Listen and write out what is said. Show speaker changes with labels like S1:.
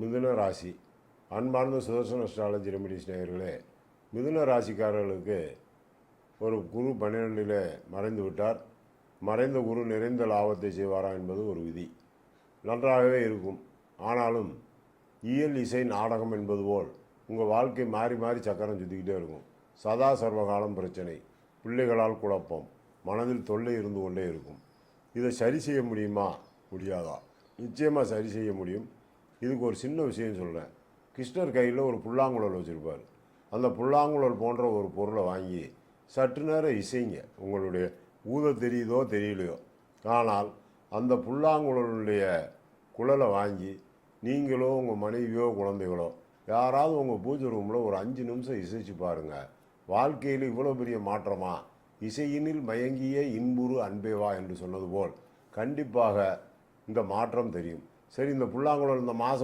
S1: மிதுன ராசி. அன்பார்ந்த சுதர்சன அஸ்ட்ராலஜி ரெமிடிஸ் நேயர்களே மிதுன ராசிக்காரர்களுக்கு ஒரு குரு பன்னிரெண்டில் மறைந்து விட்டார். மறைந்த குரு நிறைந்த லாபத்தை செய்வாரா என்பது ஒரு விதி. நன்றாகவே இருக்கும். ஆனாலும் இயல் இசை நாடகம் என்பது போல் உங்கள் வாழ்க்கை மாறி மாறி சக்கரம் சுற்றிக்கிட்டே இருக்கும். சதா சர்வகாலம் பிரச்சனை. பிள்ளைகளால் குழப்பம். மனதில் தொல்லை இருந்து கொண்டே இருக்கும். இதை சரி செய்ய முடியுமா? முடியாதா? நிச்சயமாக சரி செய்ய முடியும். இதுக்கு ஒரு சின்ன விஷயம் சொல்கிறேன் கிருஷ்ணர் கையில் ஒரு புல்லாங்குழல் வச்சுருப்பார். அந்த புல்லாங்குழல் போன்ற ஒரு பொருளை வாங்கி சற்று நேரம் இசைங்க. உங்களுடைய ஊத தெரியுதோ தெரியலையோ. ஆனால் அந்த புல்லாங்குழலுடைய குழலை வாங்கி நீங்களோ உங்கள் மனைவியோ குழந்தைகளோ யாராவது உங்கள் பூஜை ரூமில் ஒரு அஞ்சு நிமிஷம் இசைச்சு பாருங்கள் வாழ்க்கையில் இவ்வளோ பெரிய மாற்றமா? இசையினில் மயங்கிய இன்புறு அன்பேவா என்று சொன்னது போல் கண்டிப்பாக இந்த மாற்றம் தெரியும். சரி இந்த புல்லாங்குழல் இந்த மாதம்